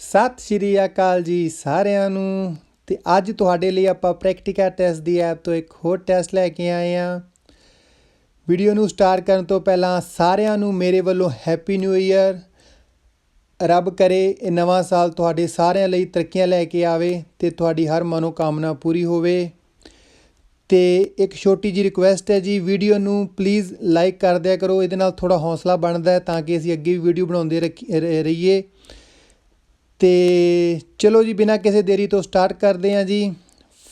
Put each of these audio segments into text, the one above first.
ਸਤਿ ਸ਼੍ਰੀ ਅਕਾਲ ਜੀ ਸਾਰਿਆਂ ਨੂੰ ਤੇ ਅੱਜ ਤੁਹਾਡੇ ਲਈ ਆਪਾਂ ਪ੍ਰੈਕਟੀਕਲ ਟੈਸਟ ਦੀ ਐਪ ਤੋਂ ਇੱਕ ਹੋਰ ਟੈਸਟ ਲੈ ਕੇ ਆਏ ਹਾਂ। ਵੀਡੀਓ ਨੂੰ ਸਟਾਰਟ ਕਰਨ ਤੋਂ ਪਹਿਲਾਂ ਸਾਰਿਆਂ ਨੂੰ ਮੇਰੇ ਵੱਲੋਂ ਹੈਪੀ ਨਿਊ ਇਅਰ ਰੱਬ ਕਰੇ ਇਹ ਨਵਾਂ ਸਾਲ ਤੁਹਾਡੇ ਸਾਰਿਆਂ ਲਈ ਤਰੱਕੀਆਂ ਲੈ ਕੇ ਆਵੇ ਤੇ ਤੁਹਾਡੀ ਹਰ ਮਨੋ ਕਾਮਨਾ ਪੂਰੀ ਹੋਵੇ। ਤੇ ਇੱਕ ਛੋਟੀ ਜੀ ਰਿਕੁਐਸਟ ਹੈ ਜੀ ਵੀਡੀਓ ਨੂੰ ਪਲੀਜ਼ ਲਾਈਕ ਕਰ ਦਿਆ ਕਰੋ, ਇਹਦੇ ਨਾਲ ਥੋੜਾ ਹੌਸਲਾ ਬਣਦਾ ਹੈ ਤਾਂ ਕਿ ਅਸੀਂ ਅੱਗੇ ਵੀ ਵੀਡੀਓ ਬਣਾਉਂਦੇ ਰੱਖੀ- ਰ- ਰਹੀਏ। ਤੇ ਚਲੋ ਜੀ, ਬਿਨਾਂ ਕਿਸੇ ਦੇਰੀ ਤੋਂ ਸਟਾਰਟ ਕਰਦੇ ਹਾਂ ਜੀ।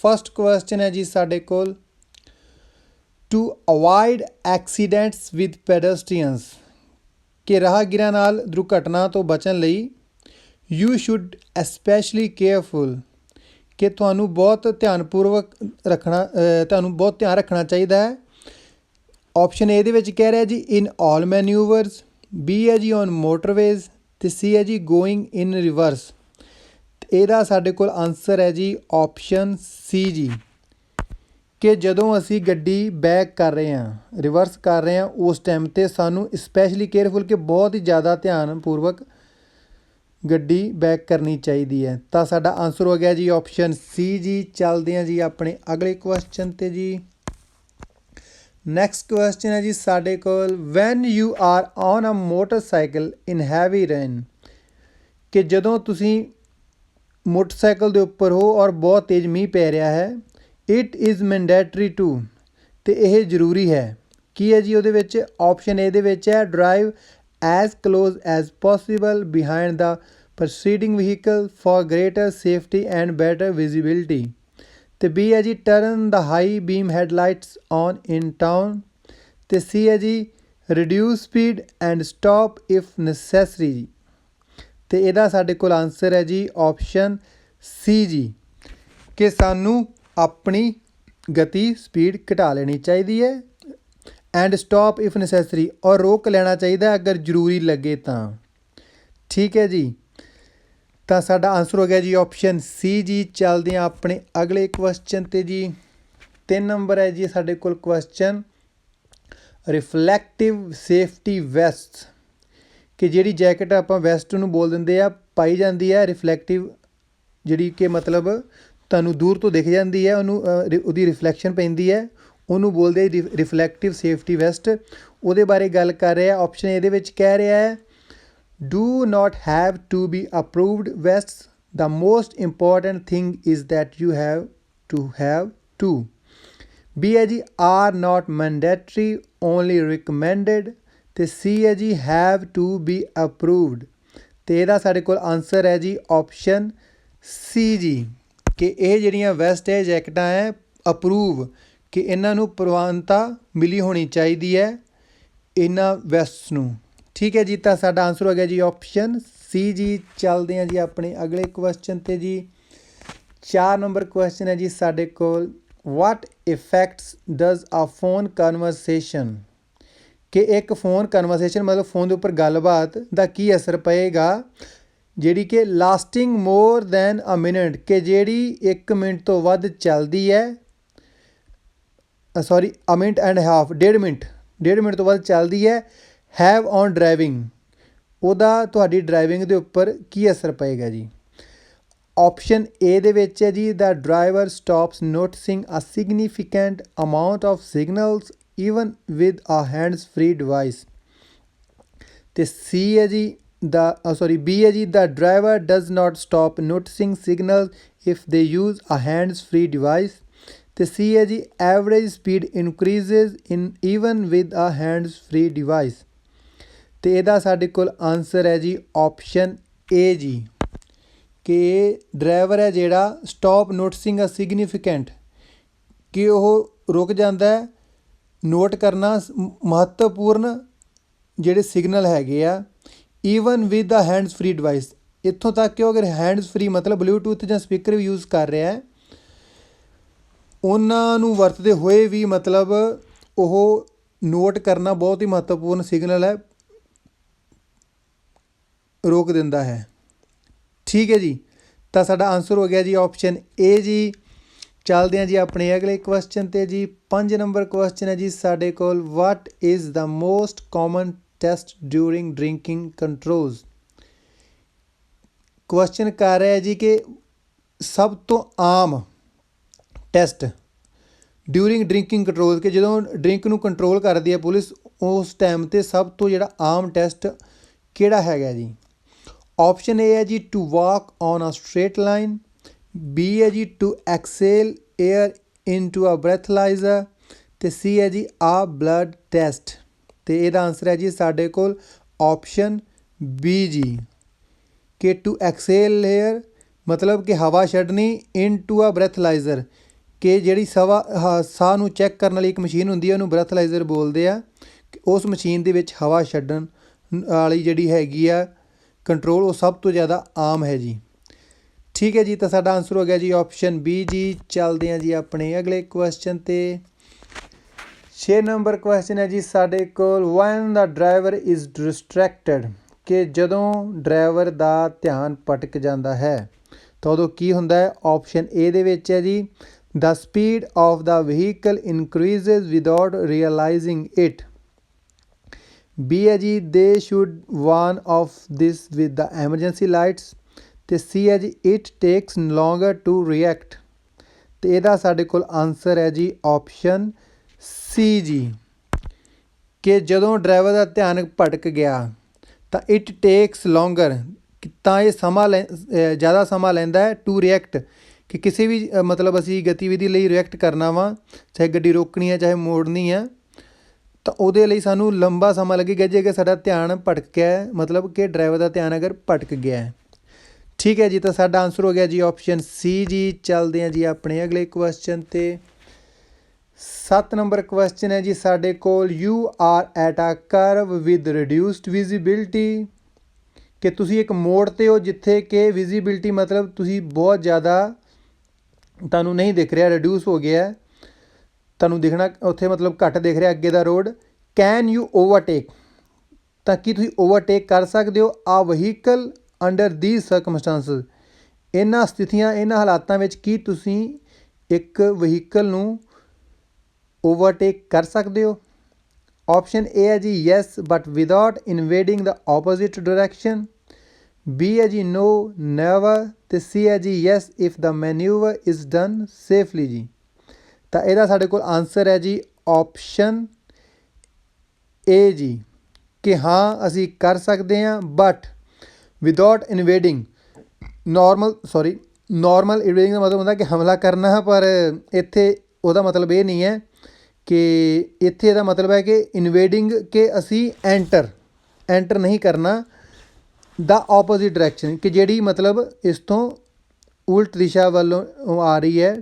ਫਸਟ ਕੁਐਸਚਨ ਹੈ ਜੀ ਸਾਡੇ ਕੋਲ। To avoid accidents with pedestrians ਕਿ ਰਾਹਗੀਰਾਂ ਨਾਲ ਦੁਰਘਟਨਾ ਤੋਂ ਬਚਣ ਲਈ ਯੂ ਸ਼ੁੱਡ ਐਸਪੈਸ਼ਲੀ ਕੇਅਰਫੁਲ ਕਿ ਤੁਹਾਨੂੰ ਬਹੁਤ ਧਿਆਨਪੂਰਵਕ ਰੱਖਣਾ ਤੁਹਾਨੂੰ ਬਹੁਤ ਧਿਆਨ ਰੱਖਣਾ ਚਾਹੀਦਾ ਹੈ। ਆਪਸ਼ਨ ਏ ਦੇ ਵਿੱਚ ਕਹਿ ਰਿਹਾ ਜੀ ਇਨ ਆਲ ਮੈਨੂਵਰਸ ਬੀ ਹੈ ਜੀ ਔਨ ਮੋਟਰਵੇਜ਼ ਤੇ ਸੀ ਹੈ ਜੀ ਗੋਇੰਗ ਇਨ ਰਿਵਰਸ ਇਹਦਾ ਸਾਡੇ ਕੋਲ ਆਨਸਰ ਹੈ ਜੀ ਆਪਸ਼ਨ ਸੀ ਜੀ। ਕਿ ਜਦੋਂ ਅਸੀਂ ਗੱਡੀ ਬੈਕ ਕਰ ਰਹੇ ਹਾਂ ਰਿਵਰਸ ਕਰ ਰਹੇ ਹਾਂ, ਉਸ ਟਾਈਮ ਤੇ ਸਾਨੂੰ ਸਪੈਸ਼ਲੀ ਕੇਅਰਫੁਲ ਕਿ ਬਹੁਤ ਹੀ ਜ਼ਿਆਦਾ ਧਿਆਨਪੂਰਵਕ ਗੱਡੀ ਬੈਕ ਕਰਨੀ ਚਾਹੀਦੀ ਹੈ। ਤਾਂ ਸਾਡਾ ਆਨਸਰ ਹੋ ਗਿਆ ਜੀ ਆਪਸ਼ਨ ਸੀ ਜੀ। ਚੱਲਦੇ ਹਾਂ ਜੀ ਆਪਣੇ ਅਗਲੇ ਕੁਐਸਚਨ ਤੇ ਜੀ। ਨੈਕਸਟ ਕੁਐਸਚਨ ਹੈ ਜੀ ਸਾਡੇ ਕੋਲ when you are on a motorcycle in heavy rain ਕਿ ਜਦੋਂ ਤੁਸੀਂ ਮੋਟਰਸਾਈਕਲ ਦੇ ਉੱਪਰ ਹੋ ਔਰ ਬਹੁਤ ਤੇਜ਼ ਮੀਂਹ ਪੈ ਰਿਹਾ ਹੈ ਇਟ ਇਜ਼ ਮੈਂਡੇਟਰੀ ਟੂ ਤੇ ਇਹ ਜ਼ਰੂਰੀ ਹੈ ਕੀ ਹੈ ਜੀ ਉਹਦੇ ਵਿੱਚ ਆਪਸ਼ਨ ਏ ਦੇ ਵਿੱਚ ਹੈ drive as close as possible behind the proceeding vehicle for greater safety and better visibility ਤੇ ਬੀ ਹੈ ਜੀ turn the high beam headlights on in town ਤੇ ਸੀ ਹੈ ਜੀ reduce speed and stop if necessary ਤੇ ਇਹਦਾ ਸਾਡੇ ਕੋਲ ਆਨਸਰ ਹੈ ਜੀ ਆਪਸ਼ਨ ਸੀ ਜੀ। ਕਿ ਸਾਨੂੰ ਆਪਣੀ ਗਤੀ ਸਪੀਡ ਘਟਾ ਲੈਣੀ ਚਾਹੀਦੀ ਹੈ ਐਂਡ ਸਟਾਪ ਇਫ ਨੈਸੈਸਰੀ ਔਰ ਰੋਕ ਲੈਣਾ ਚਾਹੀਦਾ ਅਗਰ ਜ਼ਰੂਰੀ ਲੱਗੇ ਤਾਂ। ਠੀਕ ਹੈ ਜੀ। ਤਾਂ ਸਾਡਾ ਆਨਸਰ ਹੋ ਗਿਆ ਜੀ ਆਪਸ਼ਨ ਸੀ ਜੀ। ਚੱਲਦੇ ਹਾਂ ਆਪਣੇ ਅਗਲੇ ਕੁਐਸਚਨ ਤੇ ਜੀ। ਤਿੰਨ ਨੰਬਰ ਹੈ ਜੀ ਸਾਡੇ ਕੋਲ ਕੁਐਸਚਨ ਰਿਫਲੈਕਟਿਵ ਸੇਫਟੀ ਵੈਸਟ ਕਿ ਜਿਹੜੀ ਜੈਕਟ ਆਪਾਂ ਵੈਸਟ ਨੂੰ ਬੋਲ ਦਿੰਦੇ ਆ, ਪਾਈ ਜਾਂਦੀ ਹੈ। ਰਿਫਲੈਕਟਿਵ ਜਿਹੜੀ ਕਿ ਮਤਲਬ ਤੁਹਾਨੂੰ ਦੂਰ ਤੋਂ ਦਿਖ ਜਾਂਦੀ ਹੈ, ਉਹਨੂੰ ਰਿ- ਉਹਦੀ ਰਿਫਲੈਕਸ਼ਨ ਪੈਂਦੀ ਹੈ। ਉਹਨੂੰ ਬੋਲਦੇ ਆ ਰਿਫਲੈਕਟਿਵ ਸੇਫਟੀ ਵੈਸਟ ਉਹਦੇ ਬਾਰੇ ਗੱਲ ਕਰ ਰਿਹਾ ਆਪਸ਼ਨ ਇਹਦੇ ਵਿੱਚ ਕਹਿ ਰਿਹਾ ਹੈ do not have to be approved vests the most important thing is that you have to have two b ਹੈ ਜੀ are not mandatory only recommended ਤੇ c ਹੈ ਜੀ have to be approved ਤੇ ਇਹਦਾ ਸਾਡੇ ਕੋਲ ਆਨਸਰ ਹੈ ਜੀ ਆਪਸ਼ਨ c ਜੀ ਕਿ ਇਹ ਜਿਹੜੀਆਂ ਵੈਸਟ ਹੈ ਜੈਕਟਾਂ ਹੈ ਅਪਰੂਵ ਕਿ ਇਹਨਾਂ ਨੂੰ ਪ੍ਰਵਾਨਤਾ ਮਿਲੀ ਹੋਣੀ ਚਾਹੀਦੀ ਹੈ ਇਹਨਾਂ ਵੈਸਟ ਨੂੰ ਠੀਕ ਹੈ ਜੀ, ਤਾਂ ਸਾਡਾ ਆਨਸਰ ਹੋ ਗਿਆ ਜੀ ਆਪਸ਼ਨ ਸੀ ਜੀ। ਚੱਲਦੇ ਹਾਂ ਜੀ ਆਪਣੇ ਅਗਲੇ ਕੁਐਸਚਨ ਤੇ ਜੀ। 4 ਨੰਬਰ ਕੁਐਸਚਨ ਹੈ ਜੀ ਸਾਡੇ ਕੋਲ। What effects does a phone conversation ਕਿ ਇੱਕ ਫੋਨ ਕਨਵਰਸੇਸ਼ਨ ਮਤਲਬ ਫੋਨ ਦੇ ਉੱਪਰ ਗੱਲਬਾਤ ਦਾ ਕੀ ਅਸਰ ਪਏਗਾ? ਜਿਹੜੀ ਕਿ lasting more than a minute ਕਿ ਜਿਹੜੀ 1 ਮਿੰਟ ਤੋਂ ਵੱਧ ਚੱਲਦੀ ਹੈ। Sorry a minute and half ਡੇਢ ਮਿੰਟ ਡੇਢ ਮਿੰਟ ਤੋਂ ਵੱਧ ਚੱਲਦੀ ਹੈ। ਹੈਵ ਔਨ ਡਰਾਈਵਿੰਗ ਉਹਦਾ ਤੁਹਾਡੀ ਡਰਾਈਵਿੰਗ ਦੇ ਉੱਪਰ ਕੀ ਅਸਰ ਪਏਗਾ ਜੀ? ਆਪਸ਼ਨ ਏ ਦੇ ਵਿੱਚ ਹੈ ਜੀ the driver stops noticing a significant amount of signals even with a hands free device ਤੇ ਸੀ ਹੈ ਜੀ ਦਾ ਸੌਰੀ ਬੀ ਹੈ ਜੀ the driver does not stop noticing signal if they use a hands free device ਤੇ C ਹੈ ਜੀ average speed increases in even with a hands free device ਤੇ ਇਹਦਾ ਸਾਡੇ ਕੋਲ ਆਨਸਰ ਹੈ ਜੀ ਆਪਸ਼ਨ ਏ ਜੀ। ਕਿ ਡਰਾਈਵਰ ਹੈ ਜਿਹੜਾ ਸਟਾਪ ਨੋਟਿਸਿੰਗ ਅ ਸਿਗਨੀਫੀਕੈਂਟ ਕਿ ਉਹ ਰੁਕ ਜਾਂਦਾ ਹੈ ਨੋਟ ਕਰਨਾ ਮਹੱਤਵਪੂਰਨ ਜਿਹੜੇ ਸਿਗਨਲ ਹੈਗੇ ਆ even with the hands free device ਇੱਥੋਂ ਤੱਕ ਕਿ ਉਹ ਅਗਰ ਹੈਂਡਸ ਫ੍ਰੀ ਮਤਲਬ ਬਲੂਟੂਥ ਜਾਂ ਸਪੀਕਰ ਵੀ ਯੂਜ਼ ਕਰ ਰਿਹਾ ਹੈ, ਉਹਨਾਂ ਨੂੰ ਵਰਤਦੇ ਹੋਏ ਵੀ ਮਤਲਬ ਉਹ ਨੋਟ ਕਰਨਾ ਬਹੁਤ ਹੀ ਮਹੱਤਵਪੂਰਨ ਸਿਗਨਲ ਹੈ। ਰੋਕ ਦਿੰਦਾ ਹੈ। ਠੀਕ ਹੈ ਜੀ। ਤਾਂ ਸਾਡਾ ਆਨਸਰ ਹੋ ਗਿਆ ਜੀ ਆਪਸ਼ਨ ਏ ਜੀ। ਚੱਲਦੇ ਹਾਂ ਜੀ ਆਪਣੇ ਅਗਲੇ ਕੁਐਸਚਨ ਤੇ ਜੀ। 5 ਨੰਬਰ ਕੁਐਸਚਨ ਹੈ ਜੀ ਸਾਡੇ ਕੋਲ। What is the most common test during drinking controls question ਕਰ ਰਿਹਾ ਹੈ ਜੀ ਕਿ ਸਭ ਤੋਂ ਆਮ ਟੈਸਟ ਡਿਊਰਿੰਗ ਡਰਿੰਕਿੰਗ ਕੰਟਰੋਲ ਕਿ ਜਦੋਂ ਡਰਿੰਕ ਨੂੰ ਕੰਟਰੋਲ ਕਰਦੀ ਹੈ ਪੁਲਿਸ, ਉਸ ਟਾਈਮ ਤੇ ਸਭ ਤੋਂ ਜਿਹੜਾ ਆਮ ਟੈਸਟ ਕਿਹੜਾ ਹੈਗਾ ਜੀ? ਆਪਸ਼ਨ ਏ ਹੈ ਜੀ to walk on a straight line B ਹੈ ਜੀ to exhale air into a breathalyser ਤੇ ਸੀ ਹੈ ਜੀ ਆ ਬਲੱਡ ਟੈਸਟ ਤੇ ਇਹਦਾ ਆਨਸਰ ਹੈ ਜੀ ਸਾਡੇ ਕੋਲ ਆਪਸ਼ਨ ਬੀ ਜੀ। ਕਿ ਟੂ ਐਕਸੇਲ 에ਅਰ ਮਤਲਬ ਕਿ ਹਵਾ ਛੱਡਣੀ ਇਨਟੂ ਅ ਬ੍ਰੈਥਲਾਈਜ਼ਰ ਕਿ ਜਿਹੜੀ ਸਵਾ ਹ- ਸਾਹ ਨੂੰ ਚੈੱਕ ਕਰਨ ਵਾਲੀ ਇੱਕ ਮਸ਼ੀਨ ਹੁੰਦੀ ਹੈ, ਉਹਨੂੰ ਬ੍ਰੈਥਲਾਈਜ਼ਰ ਬੋਲਦੇ ਆ। ਕਿ ਉਸ ਮਸ਼ੀਨ ਦੇ ਵਿੱਚ ਹਵਾ ਛੱਡਣ ਵਾਲੀ ਜਿਹੜੀ ਹੈਗੀ ਆ ਕੰਟਰੋਲ ਉਹ ਸਭ ਤੋਂ ਜ਼ਿਆਦਾ ਆਮ ਹੈ ਜੀ। ਠੀਕ ਹੈ ਜੀ, ਤਾਂ ਸਾਡਾ ਆਨਸਰ ਹੋ ਗਿਆ ਜੀ ਆਪਸ਼ਨ ਬੀ ਜੀ। ਚੱਲਦੇ ਹਾਂ ਜੀ ਆਪਣੇ ਅਗਲੇ ਕੁਐਸਚਨ ਤੇ। 6 ਨੰਬਰ ਕੁਐਸਚਨ ਹੈ ਜੀ ਸਾਡੇ ਕੋਲ। When the driver is distracted ਕਿ ਜਦੋਂ ਡਰਾਈਵਰ ਦਾ ਧਿਆਨ ਭਟਕ ਜਾਂਦਾ ਹੈ, ਤਾਂ ਉਦੋਂ ਕੀ ਹੁੰਦਾ ਹੈ? ਆਪਸ਼ਨ ਏ ਦੇ ਵਿੱਚ ਹੈ ਜੀ। The speed of the vehicle increases without realizing it B ਹੈ ਜੀ they should warn of this with the emergency lights ਤੇ ਸੀ ਹੈ ਜੀ it takes longer to react ਤੇ ਇਹਦਾ ਸਾਡੇ ਕੋਲ ਆਨਸਰ ਹੈ ਜੀ ਆਪਸ਼ਨ ਸੀ ਜੀ। ਕਿ ਜਦੋਂ ਡਰਾਈਵਰ ਦਾ ਧਿਆਨ ਭਟਕ ਗਿਆ, ਤਾਂ ਇਟ ਟੇਕਸ ਲੌਂਗਰ ਤਾਂ ਇਹ ਸਮਾਂ ਲੈ- ਜ਼ਿਆਦਾ ਸਮਾਂ ਲੈਂਦਾ ਹੈ ਟੂ ਰਿਐਕਟ ਕਿ ਕਿਸੇ ਵੀ ਮਤਲਬ ਅਸੀਂ ਗਤੀਵਿਧੀ ਲਈ ਰਿਐਕਟ ਕਰਨਾ ਵਾ, ਚਾਹੇ ਗੱਡੀ ਰੋਕਣੀ ਹੈ, ਚਾਹੇ ਮੋੜਨੀ ਹੈ ਤਾਂ ਉਹਦੇ ਲਈ ਸਾਨੂੰ ਲੰਬਾ ਸਮਾਂ ਲੱਗੇਗਾ ਜੇ, ਅਗਰ ਸਾਡਾ ਧਿਆਨ ਭਟਕਿਆ ਹੈ, ਮਤਲਬ ਕਿ ਡਰਾਈਵਰ ਦਾ ਧਿਆਨ ਅਗਰ ਭਟਕ ਗਿਆ ਹੈ। ਠੀਕ ਹੈ ਜੀ, ਤਾਂ ਸਾਡਾ ਆਨਸਰ ਹੋ ਗਿਆ ਜੀ ਆਪਸ਼ਨ ਸੀ ਜੀ। ਚੱਲਦੇ ਹਾਂ ਜੀ ਆਪਣੇ ਅਗਲੇ ਕੁਐਸਚਨ ਤੇ। 7 ਨੰਬਰ ਕੁਐਸਚਨ ਹੈ ਜੀ ਸਾਡੇ ਕੋਲ। You are at a curve with reduced visibility ਕਿ ਤੁਸੀਂ ਇੱਕ ਮੋੜ ਤੇ ਹੋ ਜਿੱਥੇ ਕਿ ਵਿਜ਼ਿਬਿਲਟੀ ਮਤਲਬ ਤੁਸੀਂ ਬਹੁਤ ਜ਼ਿਆਦਾ ਤੁਹਾਨੂੰ ਨਹੀਂ ਦਿਖ ਰਿਹਾ ਰਿਡਿਊਸ ਹੋ ਗਿਆ ਤੁਹਾਨੂੰ ਦਿਖਣਾ, ਉੱਥੇ ਮਤਲਬ ਘੱਟ ਦਿਖ ਰਿਹਾ ਅੱਗੇ ਦਾ ਰੋਡ। ਕੈਨ ਯੂ ਓਵਰਟੇਕ ਤਾਂ ਕੀ ਤੁਸੀਂ ਓਵਰਟੇਕ ਕਰ ਸਕਦੇ ਹੋ? ਆ ਵਹੀਕਲ ਅੰਡਰ ਦੀ ਸਰਕਮਸਟੈਂਸਸ ਇਹਨਾਂ ਸਥਿਤੀਆਂ, ਇਹਨਾਂ ਹਾਲਾਤਾਂ ਵਿੱਚ ਕੀ ਤੁਸੀਂ ਇੱਕ ਵਹੀਕਲ ਨੂੰ ਓਵਰਟੇਕ ਕਰ ਸਕਦੇ ਹੋ? ਆਪਸ਼ਨ ਏ ਹੈ ਜੀ yes but without invading the opposite direction B ਹੈ ਜੀ ਨੋ ਨੈਵਰ ਤੇ ਸੀ ਹੈ ਜੀ yes if the manoeuvre is done safely ਜੀ। ਤਾਂ ਇਹਦਾ ਸਾਡੇ ਕੋਲ ਆਨਸਰ ਹੈ ਜੀ ਆਪਸ਼ਨ ਏ ਜੀ, ਕਿ ਹਾਂ, ਅਸੀਂ ਕਰ ਸਕਦੇ ਹਾਂ but without invading normal sorry normal invading ਦਾ ਮਤਲਬ ਹੁੰਦਾ ਕਿ ਹਮਲਾ ਕਰਨਾ ਹੈ ਪਰ ਇੱਥੇ ਉਹਦਾ ਮਤਲਬ ਇਹ ਨਹੀਂ ਹੈ ਕਿ ਇੱਥੇ ਇਹਦਾ ਮਤਲਬ ਹੈ ਕਿ ਇਨਵੇਡਿੰਗ ਕਿ ਅਸੀਂ ਐਂਟਰ ਐਂਟਰ ਨਹੀਂ ਕਰਨਾ ਦਾ ਆਪੋਜ਼ਿਟ ਡਾਇਰੈਕਸ਼ਨ ਕਿ ਜਿਹੜੀ ਮਤਲਬ ਇਸ ਤੋਂ ਉਲਟ ਦਿਸ਼ਾ ਵੱਲੋਂ ਆ ਰਹੀ ਹੈ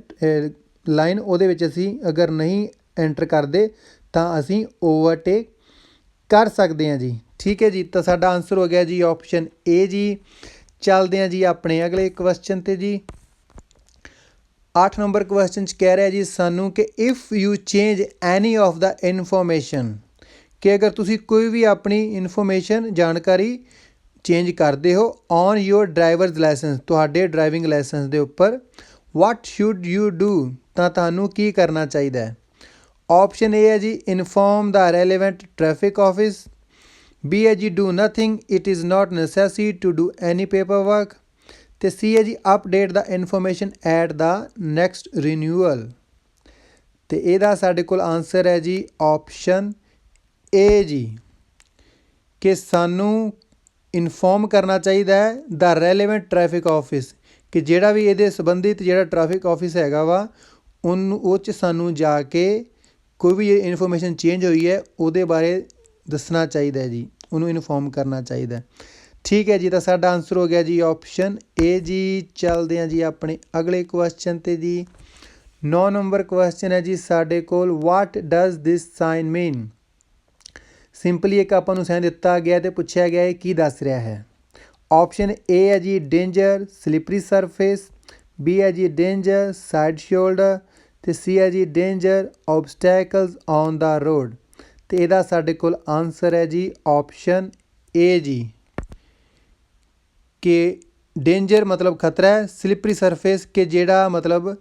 ਲਾਈਨ ਉਹਦੇ ਵਿੱਚ ਅਸੀਂ ਅਗਰ ਨਹੀਂ ਐਂਟਰ ਕਰਦੇ ਤਾਂ ਅਸੀਂ ਓਵਰਟੇਕ ਕਰ ਸਕਦੇ ਹਾਂ ਜੀ। ਠੀਕ ਹੈ ਜੀ, ਤਾਂ ਸਾਡਾ ਆਨਸਰ ਹੋ ਗਿਆ ਜੀ ਆਪਸ਼ਨ ਏ ਜੀ। ਚੱਲਦੇ ਹਾਂ ਜੀ ਆਪਣੇ ਅਗਲੇ ਕੁਐਸਚਨ ਤੇ ਜੀ। 8 ਨੰਬਰ ਕੁਐਸਚਨ ਚ ਕਹਿ ਰਿਹਾ ਜੀ ਸਾਨੂੰ ਕਿ if you change any of the information ਕਿ ਅਗਰ ਤੁਸੀਂ ਕੋਈ ਵੀ ਆਪਣੀ ਇਨਫੋਰਮੇਸ਼ਨ ਜਾਣਕਾਰੀ ਚੇਂਜ ਕਰਦੇ ਹੋ ਔਨ ਯੋਰ ਡਰਾਈਵਰਸ ਲਾਇਸੈਂਸ ਤੁਹਾਡੇ ਡਰਾਈਵਿੰਗ ਲਾਇਸੈਂਸ ਦੇ ਉੱਪਰ ਵਾਟ ਸ਼ੁੱਡ ਯੂ ਡੂ ਤਾਂ ਤੁਹਾਨੂੰ ਕੀ ਕਰਨਾ ਚਾਹੀਦਾ ਹੈ? ਆਪਸ਼ਨ ਏ ਹੈ ਜੀ inform the relevant traffic office B ਹੈ ਜੀ do nothing it is not necessary to do any paper work ਤੇ ਸੀ ਹੈ ਜੀ update the information at the next renewal ਤੇ ਇਹਦਾ ਸਾਡੇ ਕੋਲ ਆਨਸਰ ਹੈ ਜੀ ਆਪਸ਼ਨ ਏ ਜੀ, ਕਿ ਸਾਨੂੰ ਇਨਫੋਰਮ ਕਰਨਾ ਚਾਹੀਦਾ ਹੈ ਦਾ ਰੈਲੇਵੈਂਟ ਟ੍ਰੈਫਿਕ ਆਫਿਸ ਕਿ ਜਿਹੜਾ ਵੀ ਇਹਦੇ ਸੰਬੰਧਿਤ ਜਿਹੜਾ ਟ੍ਰੈਫਿਕ ਆਫਿਸ ਹੈਗਾ ਵਾ ਉਹਨੂੰ ਉਹ ਚ ਸਾਨੂੰ ਜਾ ਕੇ ਕੋਈ ਵੀ ਇਨਫੋਰਮੇਸ਼ਨ ਚੇਂਜ ਹੋਈ ਹੈ, ਉਹਦੇ ਬਾਰੇ ਦੱਸਣਾ ਚਾਹੀਦਾ ਹੈ ਜੀ, ਉਹਨੂੰ ਇਨਫੋਰਮ ਕਰਨਾ ਚਾਹੀਦਾ ਠੀਕ ਹੈ ਜੀ, ਤਾਂ ਸਾਡਾ ਆਨਸਰ ਹੋ ਗਿਆ ਜੀ ਆਪਸ਼ਨ ਏ ਜੀ, ਚੱਲਦੇ ਹਾਂ ਜੀ ਆਪਣੇ ਅਗਲੇ ਕੁਐਸਚਨ ਤੇ ਜੀ। 9 ਨੰਬਰ ਕੁਐਸਚਨ ਹੈ ਜੀ ਸਾਡੇ ਕੋਲ what does this sign mean simply ਇੱਕ ਆਪਾਂ ਨੂੰ ਸਾਈਨ ਦਿੱਤਾ ਗਿਆ ਤੇ ਪੁੱਛਿਆ ਗਿਆ ਇਹ ਕੀ ਦੱਸ ਰਿਹਾ ਹੈ। ਆਪਸ਼ਨ ਏ ਹੈ ਜੀ ਡੇਂਜਰ ਸਲਿਪਰੀ ਸਰਫੇਸ ਬੀ ਹੈ ਜੀ ਡੇਂਜਰ ਸਾਈਡ ਸ਼ੋਲਡਰ ਤੇ ਸੀ ਹੈ ਜੀ danger obstacles on the road ਤੇ ਇਹਦਾ ਸਾਡੇ ਕੋਲ ਆਨਸਰ ਹੈ ਜੀ ਆਪਸ਼ਨ ਏ ਜੀ। ਕਿ ਡੇਂਜਰ ਮਤਲਬ ਖਤਰਾ ਹੈ ਸਲਿਪਰੀ ਸਰਫੇਸ ਕਿ ਜਿਹੜਾ ਮਤਲਬ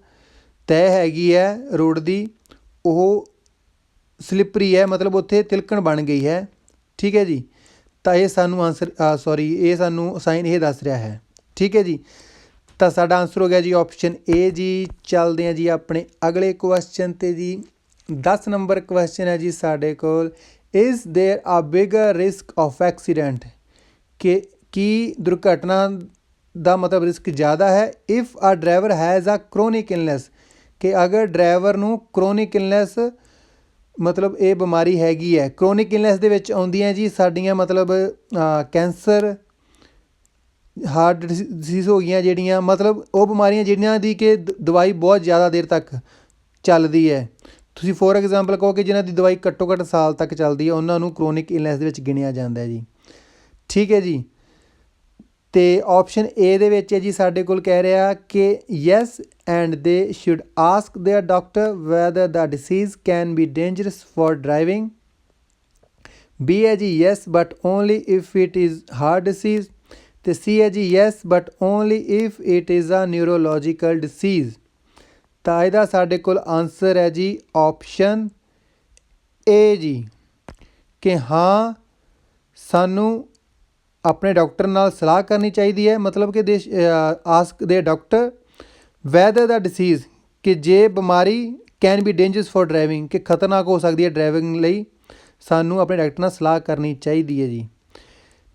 ਤੈਅ ਹੈਗੀ ਹੈ ਰੋਡ ਦੀ, ਉਹ ਸਲਿਪਰੀ ਹੈ, ਮਤਲਬ ਉੱਥੇ ਤਿਲਕਣ ਬਣ ਗਈ ਹੈ। ਠੀਕ ਹੈ ਜੀ। ਤਾਂ ਇਹ ਸਾਨੂੰ ਆਨਸਰ ਸੌਰੀ ਇਹ ਸਾਨੂੰ ਸਾਈਨ ਇਹ ਦੱਸ ਰਿਹਾ ਹੈ ਠੀਕ ਹੈ ਜੀ ਤਾਂ ਸਾਡਾ ਆਨਸਰ ਹੋ ਗਿਆ ਜੀ ਆਪਸ਼ਨ ਏ ਜੀ ਚੱਲਦੇ ਹਾਂ ਜੀ ਆਪਣੇ ਅਗਲੇ ਕੁਐਸਚਨ ਤੇ ਜੀ 10 ਨੰਬਰ ਕੁਐਸਚਨ ਹੈ ਜੀ ਸਾਡੇ ਕੋਲ is there a bigger risk of accident ਕਿ ਕੀ ਦੁਰਘਟਨਾ ਦਾ ਮਤਲਬ ਰਿਸਕ ਜ਼ਿਆਦਾ ਹੈ if a driver has a chronic illness ਕਿ ਅਗਰ ਡਰਾਈਵਰ ਨੂੰ ਕ੍ਰੋਨਿਕ ਇਲਨੈਸ ਮਤਲਬ ਇਹ ਬਿਮਾਰੀ ਹੈਗੀ ਹੈ। ਕ੍ਰੋਨਿਕ ਇਲਨੈਸ ਦੇ ਵਿੱਚ ਆਉਂਦੀਆਂ ਜੀ ਸਾਡੀਆਂ ਮਤਲਬ ਕੈਂਸਰ ਹਾਰਟ ਡਿਸੀਜ਼ ਹੋ ਗਈਆਂ ਜਿਹੜੀਆਂ, ਮਤਲਬ ਉਹ ਬਿਮਾਰੀਆਂ ਜਿਹੜੀਆਂ ਦੀ ਕਿ ਦਵਾਈ ਬਹੁਤ ਜ਼ਿਆਦਾ ਦੇਰ ਤੱਕ ਚੱਲਦੀ ਹੈ। ਤੁਸੀਂ ਫੋਰ ਐਗਜ਼ਾਮਪਲ ਕਹੋ ਕਿ ਜਿਨ੍ਹਾਂ ਦੀ ਦਵਾਈ ਘੱਟੋ ਘੱਟ ਸਾਲ ਤੱਕ ਚੱਲਦੀ ਹੈ, ਉਹਨਾਂ ਨੂੰ ਕ੍ਰੋਨਿਕ ਇਲਨੈਸ ਦੇ ਵਿੱਚ ਗਿਣਿਆ ਜਾਂਦਾ ਹੈ ਜੀ। ਠੀਕ ਹੈ ਜੀ। ਤੇ ਆਪਸ਼ਨ ਏ ਦੇ ਵਿੱਚ ਹੈ ਜੀ ਸਾਡੇ ਕੋਲ ਕਹਿ ਰਿਹਾ ਕਿ yes and they should ask their doctor whether the disease can be dangerous for driving B ਹੈ ਜੀ yes but only if it is heart disease ਤੇ C ਹੈ ਜੀ yes but only if it is a neurological disease ਤਾਂ ਇਹਦਾ ਸਾਡੇ ਕੋਲ answer ਹੈ ਜੀ ਆਪਸ਼ਨ ਏ ਜੀ, ਕਿ ਹਾਂ, ਸਾਨੂੰ ਆਪਣੇ ਡਾਕਟਰ ਨਾਲ ਸਲਾਹ ਕਰਨੀ ਚਾਹੀਦੀ ਹੈ। ਮਤਲਬ ਕਿ ਦੇ ਆਸਕ ਦੇ ਡਾਕਟਰ ਵੈਦਰ ਦਾ ਡਿਸੀਜ਼ ਕਿ ਜੇ ਬਿਮਾਰੀ can be dangerous for driving ਕਿ ਖਤਰਨਾਕ ਹੋ ਸਕਦੀ ਹੈ ਡਰਾਈਵਿੰਗ ਲਈ, ਸਾਨੂੰ ਆਪਣੇ ਡਾਕਟਰ ਨਾਲ ਸਲਾਹ ਕਰਨੀ ਚਾਹੀਦੀ ਹੈ ਜੀ।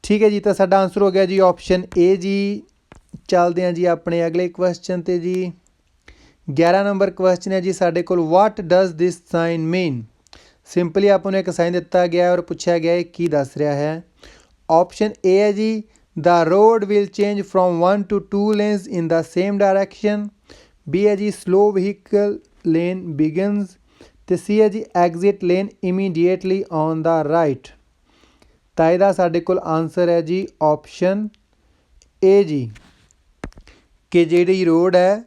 ਠੀਕ ਹੈ ਜੀ, ਤਾਂ ਸਾਡਾ ਆਨਸਰ ਹੋ ਗਿਆ ਜੀ ਆਪਸ਼ਨ ਏ ਜੀ। ਚੱਲਦੇ ਹਾਂ ਜੀ ਆਪਣੇ ਅਗਲੇ ਕੁਐਸਚਨ ਤੇ ਜੀ। 11 ਨੰਬਰ ਕੁਐਸਚਨ ਹੈ ਜੀ ਸਾਡੇ ਕੋਲ what does this sign mean simply ਆਪਾਂ ਨੂੰ ਇੱਕ ਸਾਈਨ ਦਿੱਤਾ ਗਿਆ ਔਰ ਪੁੱਛਿਆ ਗਿਆ ਹੈ, ਕੀ ਦੱਸ ਰਿਹਾ ਹੈ। ਆਪਸ਼ਨ ਏ ਹੈ ਜੀ the road will change from 1 to 2 lanes in the same direction B ਹੈ ਜੀ ਸਲੋ ਵਹੀਕਲ ਲੇਨ ਬਿਗਨਸ ਤੇ ਸੀ ਹੈ ਜੀ exit lane immediately on the right ਤਾਂ ਇਹਦਾ ਸਾਡੇ ਕੋਲ ਆਨਸਰ ਹੈ ਜੀ ਆਪਸ਼ਨ ਏ ਜੀ। ਕਿ ਜਿਹੜੀ ਰੋਡ ਹੈ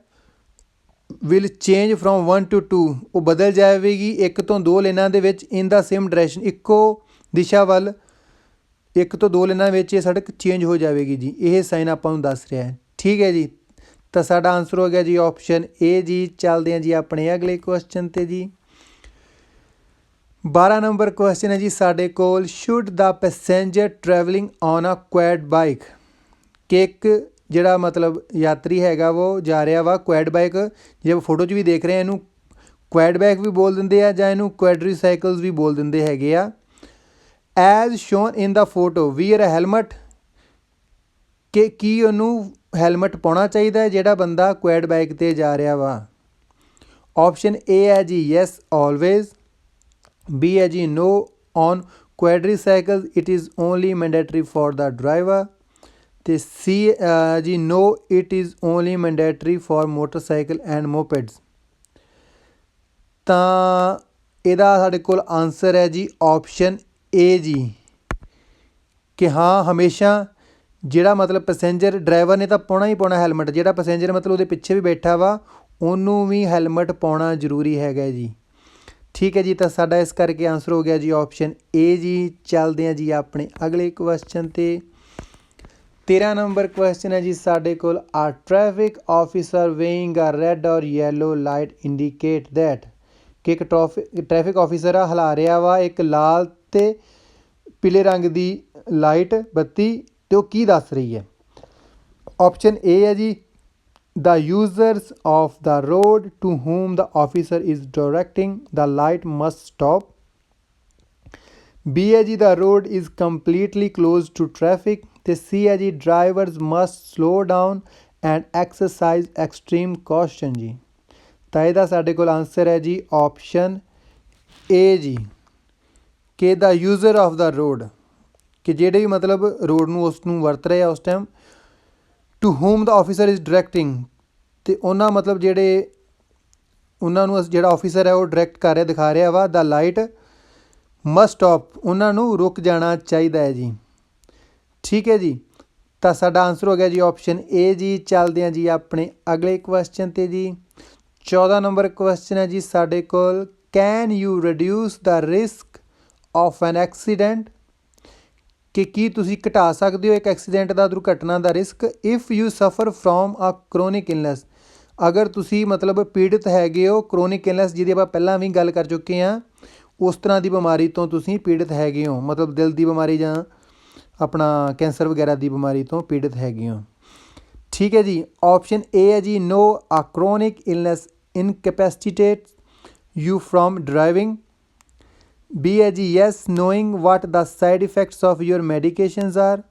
ਵਿਲ ਚੇਂਜ ਫਰੋਮ 1 ਟੂ 2 ਉਹ ਬਦਲ ਜਾਵੇਗੀ ਇੱਕ ਤੋਂ ਦੋ ਲੇਨਾਂ ਦੇ ਵਿੱਚ ਇਨ ਦਾ ਸੇਮ ਡਾਇਰੈਕਸ਼ਨ ਇੱਕੋ ਦਿਸ਼ਾ ਵੱਲ ਇੱਕ ਤੋਂ ਦੋ ਲੇਨਾਂ ਵਿੱਚ ਇਹ ਸੜਕ ਚੇਂਜ ਹੋ ਜਾਵੇਗੀ ਜੀ, ਇਹ ਸਾਈਨ ਆਪਾਂ ਨੂੰ ਦੱਸ ਰਿਹਾ ਹੈ। ਠੀਕ ਹੈ ਜੀ? ਤਾਂ ਸਾਡਾ ਆਨਸਰ ਹੋ ਗਿਆ ਜੀ ਆਪਸ਼ਨ ਏ ਜੀ, ਚੱਲਦੇ ਹਾਂ ਜੀ ਆਪਣੇ ਅਗਲੇ ਕੁਐਸਚਨ ਤੇ ਜੀ। 12 ਨੰਬਰ ਕੁਐਸਚਨ ਹੈ ਜੀ ਸਾਡੇ ਕੋਲ should the passenger travelling on a quad bike ਕਿ ਇੱਕ ਜਿਹੜਾ ਮਤਲਬ ਯਾਤਰੀ ਹੈਗਾ ਉਹ ਜਾ ਰਿਹਾ ਵਾ ਕੁਐਡ ਬਾਈਕ ਜੇ ਫੋਟੋ 'ਚ ਵੀ ਦੇਖ ਰਹੇ ਆ ਇਹਨੂੰ ਕੁਐਡ ਬਾਈਕ ਵੀ ਬੋਲ ਦਿੰਦੇ ਆ ਜਾਂ ਇਹਨੂੰ ਕੁਐਡਰੀ ਸਾਈਕਲਸ ਵੀ ਬੋਲ ਦਿੰਦੇ ਹੈਗੇ ਆ। As shown in the photo wear helmet ਕਿ ਕੀ ਉਹਨੂੰ ਹੈਲਮਟ ਪਾਉਣਾ ਚਾਹੀਦਾ ਹੈ ਜਿਹੜਾ ਬੰਦਾ ਕੁਐਡ ਬਾਈਕ ਤੇ ਜਾ ਰਿਹਾ ਵਾ? ਆਪਸ਼ਨ ਏ ਹੈ ਜੀ ਯੈਸ ਆਲਵੇਜ਼ ਬੀ ਹੈ ਜੀ no on quadricycle it is only mandatory for the driver ਤੇ ਸੀ ਜੀ no it is only mandatory for motorcycle and mopeds ਤਾਂ ਇਹਦਾ ਸਾਡੇ ਕੋਲ ਆਨਸਰ ਹੈ ਜੀ ਆਪਸ਼ਨ ਏ ਜੀ। ਕਿ ਹਾਂ, ਹਮੇਸ਼ਾ ਜਿਹੜਾ ਮਤਲਬ ਪੈਸੇਂਜਰ ਡਰਾਈਵਰ ਨੇ ਤਾਂ ਪਾਉਣਾ ਹੀ ਪਾਉਣਾ ਹੈਲਮਟ ਜਿਹੜਾ ਪੈਸੇਂਜਰ ਮਤਲਬ ਉਹਦੇ ਪਿੱਛੇ ਵੀ ਬੈਠਾ ਵਾ, ਉਹਨੂੰ ਵੀ ਹੈਲਮਟ ਪਾਉਣਾ ਜ਼ਰੂਰੀ ਹੈਗਾ ਜੀ। ਠੀਕ ਹੈ ਜੀ, ਤਾਂ ਸਾਡਾ ਇਸ ਕਰਕੇ ਆਨਸਰ ਹੋ ਗਿਆ ਜੀ ਆਪਸ਼ਨ ਏ ਜੀ। ਚੱਲਦੇ ਹਾਂ ਜੀ ਆਪਣੇ ਅਗਲੇ ਕੁਐਸਚਨ ਤੇ। 13 ਨੰਬਰ ਕੁਐਸਚਨ ਹੈ ਜੀ ਸਾਡੇ ਕੋਲ ਆ traffic officer waving a red or yellow light indicate that ਕਿ ਇੱਕ ਟ੍ਰੈਫਿਕ ਆਫੀਸਰ ਆ, ਹਲਾ ਰਿਹਾ ਵਾ, ਇੱਕ ਲਾਲ 'ਤੇ ਪੀਲੇ ਰੰਗ ਦੀ ਲਾਈਟ ਬੱਤੀ ਅਤੇ ਉਹ ਕੀ ਦੱਸ ਰਹੀ ਹੈ ਆਪਸ਼ਨ ਏ ਹੈ ਜੀ the users of the road to whom the officer is directing the light must stop B ਹੈ ਜੀ the road is completely close to traffic ਤੇ ਸੀ ਹੈ ਜੀ drivers must slow down and exercise extreme caution ਜੀ ਤਾਂ ਇਹਦਾ ਸਾਡੇ ਕੋਲ ਆਨਸਰ ਹੈ ਜੀ ਆਪਸ਼ਨ ਏ ਜੀ ਕਿ the user of the road ਕਿ ਜਿਹੜੇ ਵੀ ਮਤਲਬ ਰੋਡ ਨੂੰ ਉਸ ਨੂੰ ਵਰਤ ਰਹੇ ਆ ਉਸ time to whom the officer is directing ਤੇ ਉਹਨਾਂ ਮਤਲਬ ਜਿਹੜੇ ਉਹਨਾਂ ਨੂੰ ਅਸ- ਜਿਹੜਾ ਆਫੀਸਰ ਹੈ ਉਹ ਡਾਇਰੈਕਟ ਕਰ ਰਿਹਾ, ਦਿਖਾ ਰਿਹਾ ਵਾ ਦਾ ਲਾਈਟ ਮਸਟ ਸਟਾਪ ਉਹਨਾਂ ਨੂੰ ਰੁਕ ਜਾਣਾ ਚਾਹੀਦਾ ਹੈ ਜੀ। ਠੀਕ ਹੈ ਜੀ? ਤਾਂ ਸਾਡਾ ਆਨਸਰ ਹੋ ਗਿਆ ਜੀ ਆਪਸ਼ਨ ਏ ਜੀ। ਚੱਲਦੇ ਹਾਂ ਜੀ ਆਪਣੇ ਅਗਲੇ ਕੁਐਸਚਨ ਤੇ ਜੀ। 14 ਨੰਬਰ ਕੁਐਸਚਨ ਹੈ ਜੀ ਸਾਡੇ ਕੋਲ। Can you reduce the risk of an accident ਕਿ ਕੀ ਤੁਸੀਂ ਘਟਾ ਸਕਦੇ ਹੋ ਇੱਕ ਐਕਸੀਡੈਂਟ ਦਾ, ਦੁਰਘਟਨਾ ਦਾ risk if you suffer from a chronic illness ਅਗਰ ਤੁਸੀਂ ਮਤਲਬ ਪੀੜਤ ਹੈਗੇ ਹੋ ਕ੍ਰੋਨਿਕ ਇਲਨੈਸ ਜਿਹਦੀ ਆਪਾਂ ਪਹਿਲਾਂ ਵੀ ਗੱਲ ਕਰ ਚੁੱਕੇ ਹਾਂ, ਉਸ ਤਰ੍ਹਾਂ ਦੀ ਬਿਮਾਰੀ ਤੋਂ ਤੁਸੀਂ ਪੀੜਤ ਹੈਗੇ ਹੋ। ਮਤਲਬ ਦਿਲ ਦੀ ਬਿਮਾਰੀ ਜਾਂ ਆਪਣਾ ਕੈਂਸਰ ਵਗੈਰਾ ਦੀ ਬਿਮਾਰੀ ਤੋਂ ਪੀੜਤ ਹੈਗੇ ਹੋ। ਠੀਕ ਹੈ ਜੀ ਆਪਸ਼ਨ ਏ ਹੈ ਜੀ no a chronic illness incapacitate you from driving B ਹੈ ਜੀ yes knowing what the side effects of your medications are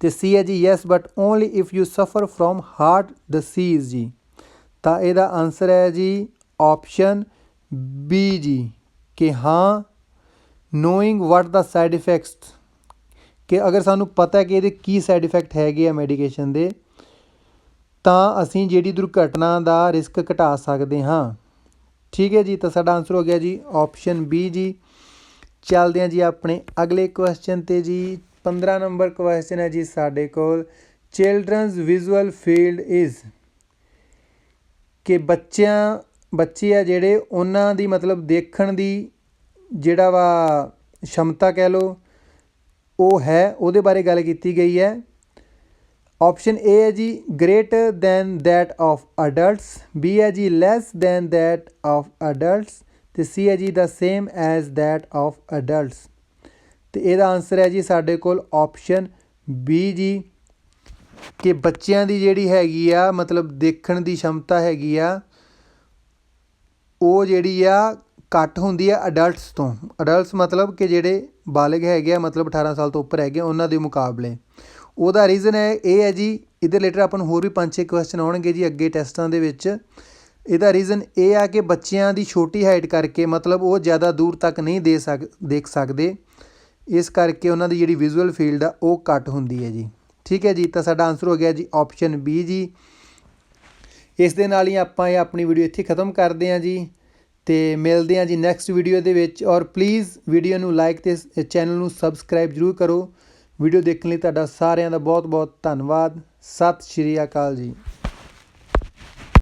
ਤੇ ਸੀ ਹੈ ਜੀ yes but only if you suffer from heart disease ਜੀ ਤਾਂ ਇਹਦਾ ਆਨਸਰ ਹੈ ਜੀ ਆਪਸ਼ਨ ਬੀ ਜੀ ਕਿ ਹਾਂ knowing what the side effects ਕਿ ਅਗਰ ਸਾਨੂੰ ਪਤਾ ਹੈ ਕਿ ਇਹਦੇ ਕੀ ਸਾਈਡ ਇਫੈਕਟ ਹੈਗੇ ਆ ਮੈਡੀਕੇਸ਼ਨ ਦੇ ਤਾਂ ਅਸੀਂ ਜਿਹੜੀ ਦੁਰਘਟਨਾ ਦਾ ਰਿਸਕ ਘਟਾ ਸਕਦੇ ਹਾਂ ਠੀਕ ਹੈ ਜੀ, ਤਾਂ ਸਾਡਾ ਆਨਸਰ ਹੋ ਗਿਆ ਜੀ ਆਪਸ਼ਨ ਬੀ ਜੀ। ਚੱਲਦੇ ਹਾਂ ਜੀ ਆਪਣੇ ਅਗਲੇ ਕੁਐਸਚਨ ਤੇ ਜੀ। 15 ਨੰਬਰ ਕੁਐਸਚਨ ਹੈ ਜੀ ਸਾਡੇ ਕੋਲ। ਚਿਲਡਰਨਸ ਵਿਜ਼ੂਅਲ ਫੀਲਡ ਇਜ਼ ਕਿ ਬੱਚਿਆਂ, ਬੱਚੇ ਆ ਜਿਹੜੇ ਉਹਨਾਂ ਦੀ ਮਤਲਬ ਦੇਖਣ ਦੀ ਜਿਹੜਾ ਵਾ ਸ਼ਮਤਾ ਕਹਿ ਲਓ, ਉਹ ਹੈ, ਉਹਦੇ ਬਾਰੇ ਗੱਲ ਕੀਤੀ ਗਈ ਹੈ। ਆਪਸ਼ਨ ਏ ਹੈ ਜੀ greater than that of adults B ਹੈ ਜੀ less than that of adults ਤੇ ਸੀ ਹੈ ਜੀ the same as that of adults ਤੇ ਇਹਦਾ ਆਨਸਰ ਹੈ ਜੀ ਸਾਡੇ ਕੋਲ ਆਪਸ਼ਨ ਬੀ ਜੀ ਕਿ ਬੱਚਿਆਂ ਦੀ ਜਿਹੜੀ ਹੈਗੀ ਆ ਮਤਲਬ ਦੇਖਣ ਦੀ ਸ਼ਮਤਾ ਹੈਗੀ ਆ ਉਹ ਜਿਹੜੀ ਆ ਘੱਟ ਹੁੰਦੀ ਆ ਅਡਲਟਸ ਤੋਂ। ਅਡਲਟਸ ਮਤਲਬ ਕਿ ਜਿਹੜੇ ਬਾਲਗ ਹੈਗੇ ਆ ਮਤਲਬ 18 ਸਾਲ ਤੋਂ ਉੱਪਰ ਹੈਗੇ ਆ, ਉਹਨਾਂ ਦੇ ਮੁਕਾਬਲੇ। ਉਹਦਾ ਰੀਜ਼ਨ ਹੈ, ਇਹ ਹੈ ਜੀ, ਇਹਦੇ ਰਿਲੇਟਡ ਆਪਾਂ ਨੂੰ ਹੋਰ ਵੀ ਪੰਜ ਛੇ ਕੁਐਸਚਨ ਆਉਣਗੇ ਜੀ ਅੱਗੇ ਟੈਸਟਾਂ ਦੇ ਵਿੱਚ। ਇਹਦਾ ਰੀਜ਼ਨ ਇਹ ਆ ਕਿ ਬੱਚਿਆਂ ਦੀ ਛੋਟੀ ਹਾਈਟ ਕਰਕੇ ਮਤਲਬ ਉਹ ਜ਼ਿਆਦਾ ਦੂਰ ਤੱਕ ਨਹੀਂ ਦੇ ਸਕ, ਦੇਖ ਸਕਦੇ। ਇਸ ਕਰਕੇ ਉਹਨਾਂ ਦੀ ਜਿਹੜੀ ਵਿਜ਼ੂਅਲ ਫੀਲਡ ਆ, ਉਹ ਘੱਟ ਹੁੰਦੀ ਹੈ ਜੀ। ਠੀਕ ਹੈ ਜੀ, ਤਾਂ ਸਾਡਾ ਆਨਸਰ ਹੋ ਗਿਆ ਜੀ ਆਪਸ਼ਨ ਬੀ ਜੀ। ਇਸ ਦੇ ਨਾਲ ਹੀ ਆਪਾਂ ਇਹ ਆਪਣੀ ਵੀਡੀਓ ਇੱਥੇ ਖਤਮ ਕਰਦੇ ਹਾਂ ਜੀ। ਤੇ ਮਿਲਦੇ ਹਾਂ ਜੀ ਨੈਕਸਟ ਵੀਡੀਓ ਦੇ ਵਿੱਚ। ਔਰ ਪਲੀਜ਼ ਵੀਡੀਓ ਨੂੰ ਲਾਈਕ ਤੇ ਚੈਨਲ ਨੂੰ ਸਬਸਕ੍ਰਾਈਬ ਜਰੂਰ ਕਰੋ। ਵੀਡੀਓ ਦੇਖਣ ਲਈ ਤੁਹਾਡਾ ਸਾਰਿਆਂ ਦਾ ਬਹੁਤ ਬਹੁਤ ਧੰਨਵਾਦ। ਸਤਿ ਸ਼੍ਰੀ ਅਕਾਲ ਜੀ।